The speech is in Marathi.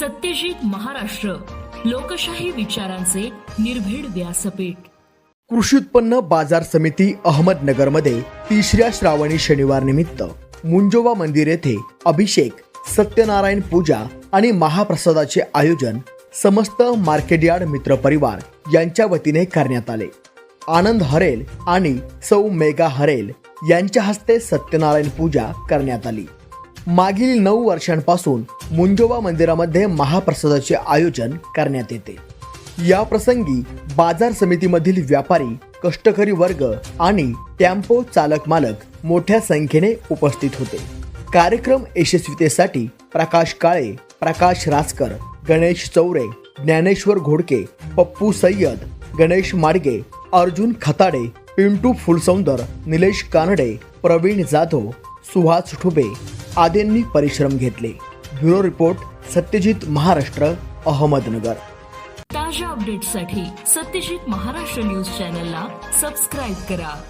सत्यजित महाराष्ट्र लोकशाही विचारांचे निर्भीड व्यासपीठ. कृषी उत्पन्न बाजार समिती अहमदनगरमध्ये तिसऱ्या श्रावणी शनिवार निमित्त मुंजोबा मंदिर येथे अभिषेक सत्यनारायण पूजा आणि महाप्रसादाचे आयोजन समस्त मार्केटयार्ड मित्र परिवार यांच्या वतीने करण्यात आले. आनंद हरेल आणि सौ मेगा हरेल यांच्या हस्ते सत्यनारायण पूजा करण्यात आली. मागील नऊ वर्षांपासून मुंजोबा मंदिरामध्ये महाप्रसादाचे आयोजन करण्यात येते. या प्रसंगी बाजार समितीमधील व्यापारी कष्टकरी वर्ग आणि टॅम्पो चालक मालक मोठ्या संख्येने उपस्थित होते. कार्यक्रम यशस्वीतेसाठी प्रकाश काळे प्रकाश रासकर गणेश चौरे ज्ञानेश्वर घोडके पप्पू सय्यद गणेश माडगे अर्जुन खताडे पिंटू फुलसौंदर निलेश कानडे प्रवीण जाधव सुहास ठुबे आदींनी परिश्रम घेतले. Bureau report Satyajit Maharashtra Ahmednagar. ताज्या अपडेट्ससाठी सत्यजित महाराष्ट्र न्यूज चॅनलला सबस्क्राईब करा.